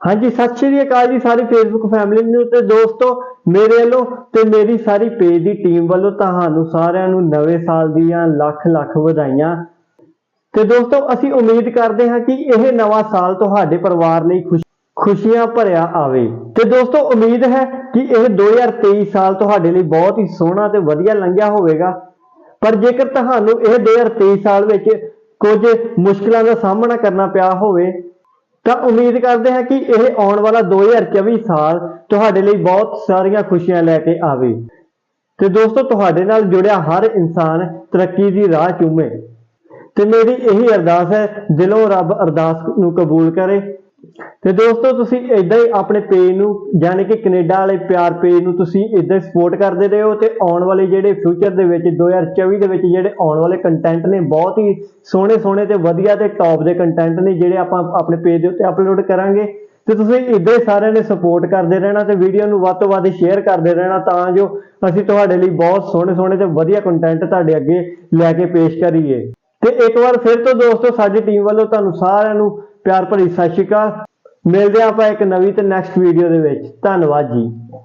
ਹਾਂਜੀ, ਸਤਿ ਸ਼੍ਰੀ ਅਕਾਲ ਜੀ ਸਾਰੀ ਫੇਸਬੁੱਕ ਫੈਮਿਲੀ ਨੂੰ ਤੇ ਦੋਸਤੋ, ਮੇਰੇ ਵੱਲੋਂ ਤੇ ਮੇਰੀ ਸਾਰੀ ਪੇਜ ਦੀ ਟੀਮ ਵੱਲੋਂ ਤੁਹਾਨੂੰ ਸਾਰਿਆਂ ਨੂੰ ਨਵੇਂ ਸਾਲ ਦੀਆਂ ਲੱਖ ਲੱਖ ਵਧਾਈਆਂ। ਤੇ ਦੋਸਤੋ, ਅਸੀਂ ਉਮੀਦ ਕਰਦੇ ਹਾਂ ਕਿ ਇਹ ਨਵਾਂ ਸਾਲ ਤੁਹਾਡੇ ਪਰਿਵਾਰ ਲਈ ਖੁਸ਼ ਖੁਸ਼ੀਆਂ ਭਰਿਆ ਆਵੇ। ਤੇ ਦੋਸਤੋ, ਉਮੀਦ ਹੈ ਕਿ ਇਹ 2023 ਸਾਲ ਤੁਹਾਡੇ ਲਈ ਬਹੁਤ ਹੀ ਸੋਹਣਾ ਤੇ ਵਧੀਆ ਲੰਘਿਆ ਹੋਵੇਗਾ। ਪਰ ਜੇਕਰ ਤੁਹਾਨੂੰ ਇਹ 2023 ਸਾਲ ਵਿੱਚ ਕੁਝ ਮੁਸ਼ਕਲਾਂ ਦਾ ਸਾਹਮਣਾ ਕਰਨਾ ਪਿਆ ਹੋਵੇ ਤਾਂ ਉਮੀਦ ਕਰਦੇ ਹਾਂ ਕਿ ਇਹ ਆਉਣ ਵਾਲਾ 2024 ਸਾਲ ਤੁਹਾਡੇ ਲਈ ਬਹੁਤ ਸਾਰੀਆਂ ਖੁਸ਼ੀਆਂ ਲੈ ਕੇ ਆਵੇ। ਤੇ ਦੋਸਤੋ, ਤੁਹਾਡੇ ਨਾਲ ਜੁੜਿਆ ਹਰ ਇਨਸਾਨ ਤਰੱਕੀ ਦੀ ਰਾਹ ਚੁੰਮੇ। ਤੇ ਮੇਰੀ ਇਹੀ ਅਰਦਾਸ ਹੈ, ਦਿਲੋਂ ਰੱਬ ਅਰਦਾਸ ਨੂੰ ਕਬੂਲ ਕਰੇ। ਤੇ ਦੋਸਤੋ, ਤੁਸੀਂ ਇਦਾਂ ਹੀ ਆਪਣੇ ਪੇਜ ਨੂੰ ਯਾਨੀ ਕਿ ਕੈਨੇਡਾ ਵਾਲੇ ਪਿਆਰ ਪੇਜ ਨੂੰ ਤੁਸੀਂ ਇਦਾਂ ਹੀ ਸਪੋਰਟ ਕਰਦੇ ਰਹੋ ਤੇ ਆਉਣ ਵਾਲੇ ਜਿਹੜੇ ਫਿਊਚਰ ਦੇ ਵਿੱਚ 2024 ਦੇ ਵਿੱਚ ਜਿਹੜੇ ਆਉਣ ਵਾਲੇ ਕੰਟੈਂਟ ਨੇ, ਬਹੁਤ ਹੀ ਸੋਹਣੇ ਸੋਹਣੇ ਤੇ ਵਧੀਆ ਤੇ ਟੌਪ ਦੇ ਕੰਟੈਂਟ ਨੇ ਜਿਹੜੇ ਆਪਾਂ ਆਪਣੇ ਪੇਜ ਦੇ ਉੱਤੇ ਅਪਲੋਡ ਕਰਾਂਗੇ। ਤੇ ਤੁਸੀਂ ਇਦਾਂ ਹੀ ਸਾਰਿਆਂ ਨੇ ਸਪੋਰਟ ਕਰਦੇ ਰਹਿਣਾ ਤੇ ਵੀਡੀਓ ਨੂੰ ਵੱਧ ਤੋਂ ਵੱਧ ਸ਼ੇਅਰ ਕਰਦੇ ਰਹਿਣਾ ਤਾਂ ਜੋ ਅਸੀਂ ਤੁਹਾਡੇ ਲਈ ਬਹੁਤ ਸੋਹਣੇ ਸੋਹਣੇ ਤੇ ਵਧੀਆ ਕੰਟੈਂਟ ਤੁਹਾਡੇ ਅੱਗੇ ਲੈ ਕੇ ਪੇਸ਼ ਕਰੀਏ। ਤੇ ਇੱਕ ਵਾਰ ਫਿਰ ਤੋਂ ਦੋਸਤੋ, ਸਾਡੀ ਟੀਮ ਵੱਲੋਂ ਤੁਹਾਨੂੰ ਸਾਰਿਆਂ ਨੂੰ ਪਿਆਰ ਭਰੀ ਸਤਿ ਸ਼੍ਰੀ ਅਕਾਲ। ਮਿਲਦੇ ਹਾਂ ਆਪਾਂ ਇੱਕ ਨਵੀਂ ਤੇ ਨੈਕਸਟ ਵੀਡੀਓ ਦੇ ਵਿੱਚ। ਧੰਨਵਾਦ ਜੀ।